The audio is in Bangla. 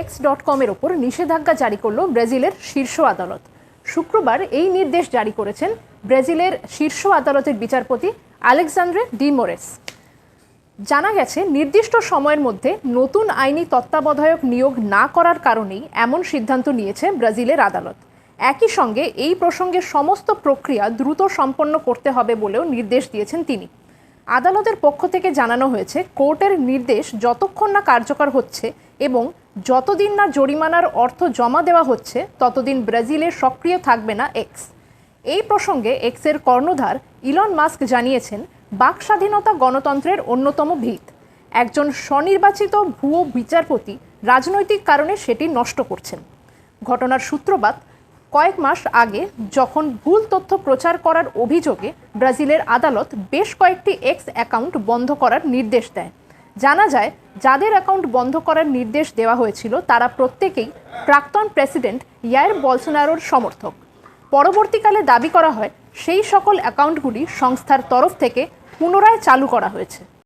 এক্স ডট কমের ওপর নিষেধাজ্ঞা জারি করল ব্রাজিলের শীর্ষ আদালত। শুক্রবার এই নির্দেশ জারি করেছেন ব্রাজিলের শীর্ষ আদালতের বিচারপতি আলেকজান্দ্রে ডিমোরেস জানা গেছে, নির্দিষ্ট সময়ের মধ্যে নতুন আইনি তত্ত্বাবধায়ক নিয়োগ না করার কারণেই এমন সিদ্ধান্ত নিয়েছে ব্রাজিলের আদালত। একই সঙ্গে এই প্রসঙ্গে সমস্ত প্রক্রিয়া দ্রুত সম্পন্ন করতে হবে বলেও নির্দেশ দিয়েছেন তিনি। আদালতের পক্ষ থেকে জানানো হয়েছে, কোর্টের নির্দেশ যতক্ষণ না কার্যকর হচ্ছে এবং যতদিন না জরিমানার অর্থ জমা দেওয়া হচ্ছে, ততদিন ব্রাজিলে সক্রিয় থাকবে না এক্স এই প্রসঙ্গে এক্সের কর্ণধার ইলন মাস্ক জানিয়েছেন, বাক স্বাধীনতা গণতন্ত্রের অন্যতম ভিত। একজন স্বনির্বাচিত ভুয়ো বিচারপতি রাজনৈতিক কারণে সেটি নষ্ট করছেন। ঘটনার সূত্রপাত, কয়েক মাস আগে যখন ভুল তথ্য প্রচার করার অভিযোগে ব্রাজিলের আদালত বেশ কয়েকটি এক্স অ্যাকাউন্ট বন্ধ করার নির্দেশ দেয়। জানা যায় যাদের অ্যাকাউন্ট বন্ধ করার নির্দেশ দেওয়া হয়েছিল, তারা প্রত্যেকেই প্রাক্তন প্রেসিডেন্ট ইয়ার বলসোনারোর সমর্থক। পরবর্তীকালে দাবি করা হয়, সেই সকল অ্যাকাউন্টগুলি সংস্থার তরফ থেকে পুনরায় চালু করা হয়েছে।